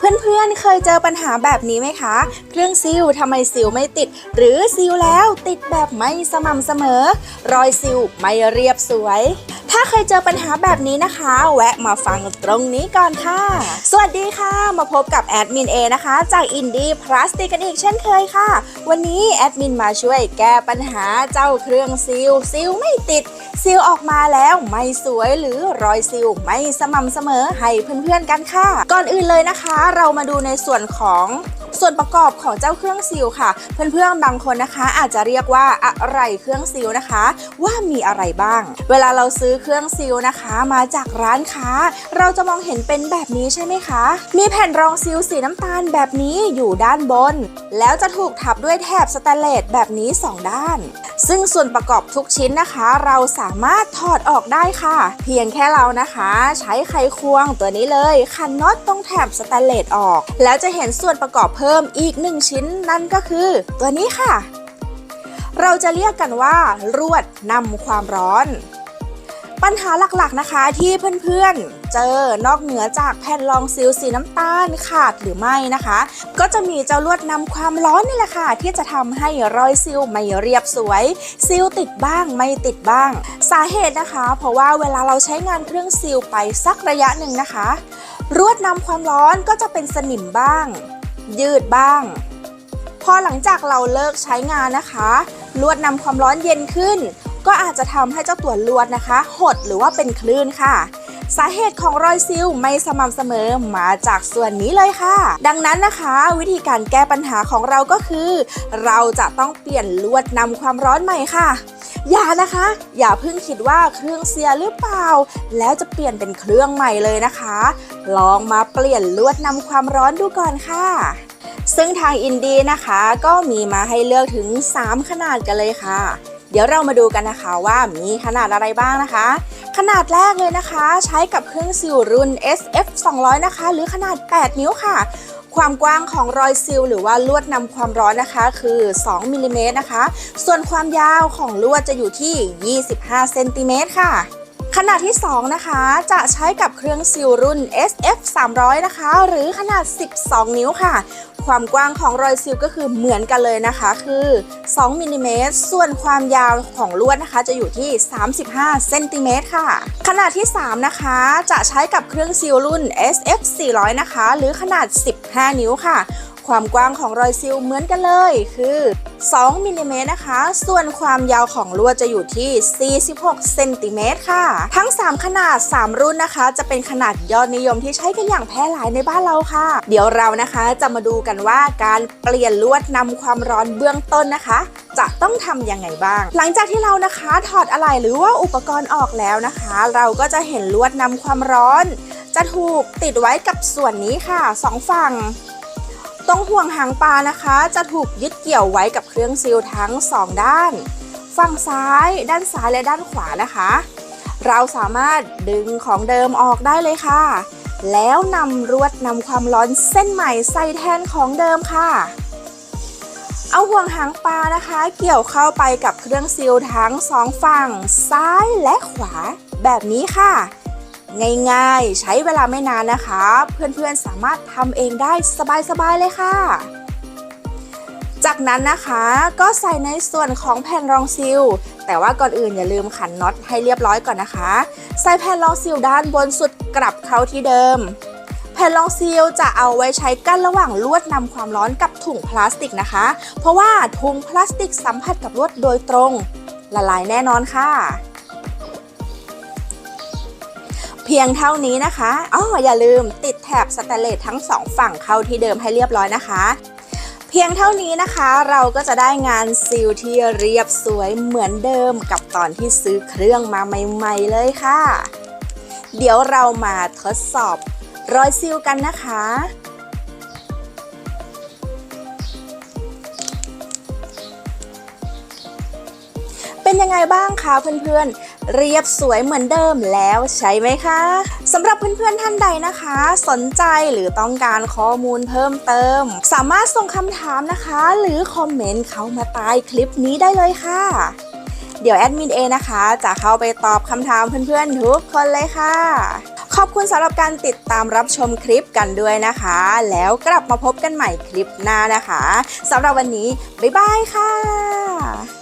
เพื่อนๆ เคยเจอปัญหาแบบนี้ไหมคะ เครื่องซิลทำไมซิลไม่ติด หรือซิลแล้วติดแบบไม่สม่ำเสมอ รอยซิลไม่เรียบสวย ถ้าเคยเจอปัญหาแบบนี้นะคะ แวะมาฟังตรงนี้ก่อนค่ะ สวัสดีค่ะ มาพบกับแอดมินเอนะคะ จากอินดี้พลาสติกกันอีกเช่นเคยค่ะ วันนี้แอดมินมาช่วยแก้ปัญหาเจ้าเครื่องซิลซิลไม่ติดซิลออกมาแล้วไม่สวยหรือรอยซิลไม่สม่ำเสมอให้เพื่อนๆกันค่ะ ก่อนอื่นเลยนะคะ เรามาดูในส่วนของ ส่วนประกอบของเจ้าเครื่องซีลค่ะ เพื่อนๆบางคนนะคะอาจจะเรียกว่าอะไรเครื่องซีลนะคะ ว่ามีอะไรบ้าง เวลาเราซื้อเครื่องซีลนะคะมาจากร้านค้า เราจะมองเห็นเป็นแบบนี้ใช่ไหมคะ มีแผ่นรองซีลสีน้ำตาลแบบนี้อยู่ด้านบน แล้วจะถูกทับด้วยแถบสแตนเลสแบบนี้สองด้าน ซึ่งส่วนประกอบทุกชิ้นนะคะ เราสามารถถอดออกได้ค่ะ เพียงแค่เรานะคะ ใช้ไขควงตัวนี้เลยขันน็อตตรงแถบสแตนเลสออก แล้วจะเห็นส่วนประกอบเพิ่มอีกหนึ่งชิ้นนั่นก็คือ ตัวนี้ค่ะ เราจะเรียกกันว่า รวดนำความร้อน ปัญหาหลักๆนะคะที่เพื่อนๆ เจอนอกเหนือจากแผ่นรองซิลสีน้ำตาลขาดหรือไม่นะคะ ก็จะมีเจ้าลวดนำความร้อนนี่แหละค่ะ ที่จะทำให้รอยซิลไม่เรียบสวยซิลติดบ้างไม่ติดบ้าง สาเหตุนะคะ เพราะว่าเวลาเราใช้งานเครื่องซิลไปสักระยะหนึ่งนะคะรวดนำความร้อนก็จะเป็นสนิมบ้าง ยืดบ้าง พอหลังจากเราเลิกใช้งานนะคะ ลวดนำความร้อนเย็นขึ้น ก็อาจจะทำให้เจ้าตัวลวดนะคะ หดหรือว่าเป็นคลื่นค่ะ สาเหตุของรอยซิลไม่สม่ำเสมอมาจากส่วนนี้เลยค่ะ ดังนั้นนะคะ วิธีการแก้ปัญหาของเราก็คือ เราจะต้องเปลี่ยนลวดนำความร้อนใหม่ค่ะอย่านะคะ อย่าเพิ่งคิดว่าเครื่องเสียหรือเปล่า แล้วจะเปลี่ยนเป็นเครื่องใหม่เลยนะคะ ลองมาเปลี่ยนลวดนำความร้อนดูก่อนค่ะ ซึ่งทางอินดีนะคะ ก็มีมาให้เลือกถึง 3 ขนาดกันเลยค่ะ เดี๋ยวเรามาดูกันนะคะว่ามีขนาดอะไรบ้างนะคะ ขนาดแรกเลยนะคะ ใช้กับเครื่องซิลรุ่น SF 200 นะคะ หรือขนาด 8 นิ้วค่ะ ความกว้างของรอยซิลหรือว่าลวดนำความร้อนนะคะ คือ 2มิลลิเมตรนะคะ ส่วนความยาวของลวดจะอยู่ที่ 25 เซนติเมตรค่ะ ขนาดที่ 2 นะคะ จะใช้กับเครื่องซิลรุ่น SF 300 นะคะ หรือขนาด 12 นิ้วค่ะ ความกว้างของรอยซิลก็คือเหมือนกันเลยนะคะ คือ 2มิลลิเมตร ส่วนความยาวของลวดนะคะ จะอยู่ที่ 35เซนติเมตรค่ะ ขนาดที่ 3 นะคะ จะใช้กับเครื่องซิลรุ่น SF 400 นะคะ หรือขนาด 15 นิ้วค่ะ ความกว้างของรอยซิลเหมือนกันเลยคือ 2มิลลิเมตรนะคะ ส่วนความยาวของลวดจะอยู่ที่ 46เซนติเมตรค่ะ ทั้ง 3 ขนาด 3 รุ่นนะคะ จะเป็นขนาดยอดนิยมที่ใช้กันอย่างแพร่หลายในบ้านเราค่ะ เดี๋ยวเรานะคะจะมาดูกันว่าการเปลี่ยนลวดนำความร้อนเบื้องต้นนะคะ จะต้องทำยังไงบ้าง หลังจากที่เรานะคะถอดอะไหล่หรือว่าอุปกรณ์ออกแล้วนะคะ เราก็จะเห็นลวดนำความร้อน จะถูกติดไว้กับส่วนนี้ค่ะสองฝั่ง ตรงห่วงหางปลานะคะ จะถูกยึดเกี่ยวไว้กับเครื่องซีลทั้ง 2 ด้าน ฝั่งซ้าย ด้านซ้ายและด้านขวานะคะ เราสามารถดึงของเดิมออกได้เลยค่ะ แล้วนำรวดนำความร้อนเส้นใหม่ใส่แทนของเดิมค่ะ เอาห่วงหางปลานะคะ เกี่ยวเข้าไปกับเครื่องซีลทั้งสองฝั่งซ้ายและขวาแบบนี้ค่ะ ง่ายๆ ใช้เวลาไม่นานนะคะ เพื่อนๆสามารถทำเองได้สบายๆเลยค่ะ จากนั้นนะคะก็ใส่ในส่วนของแผ่นรองซิลแต่ว่าก่อนอื่นอย่าลืมขันน็อตให้เรียบร้อยก่อนนะคะ ใส่แผ่นรองซิลด้านบนสุดกลับเข้าที่เดิมแผ่นรองซีลจะเอาไว้ใช้กั้นระหว่างลวดนำความร้อนกับถุงพลาสติกนะคะ เพราะว่าถุงพลาสติกสัมผัสกับลวดโดยตรง ละลายแน่นอนค่ะ พียงเท่านี้นะคะอ๋ออย่าลืมติดแถบสแตนเลสทั้งสองฝั่งเข้าที่เดิมให้เรียบร้อยนะคะ เพียงเท่านี้นะคะเราก็จะได้งานซิลที่เรียบสวยเหมือนเดิมกับตอนที่ซื้อเครื่องมาใหม่ ๆ เลยค่ะ เดี๋ยวเรามาทดสอบรอยซิลกันนะคะเป็นยังไงบ้างคะเพื่อนๆ เรียบสวยเหมือนเดิมแล้วใช่ไหมคะสำหรับเพื่อนๆท่านใดนะคะ สนใจหรือต้องการข้อมูลเพิ่มเติม สามารถส่งคำถามนะคะ หรือคอมเมนต์เข้ามาใต้คลิปนี้ได้เลยค่ะ เดี๋ยวแอดมินเอนะคะ จะเข้าไปตอบคำถามเพื่อนๆทุกคนเลยค่ะ ขอบคุณสำหรับการติดตามรับชมคลิปกันด้วยนะคะ แล้วกลับมาพบกันใหม่คลิปหน้านะคะสำหรับวันนี้ บ๊ายบายค่ะ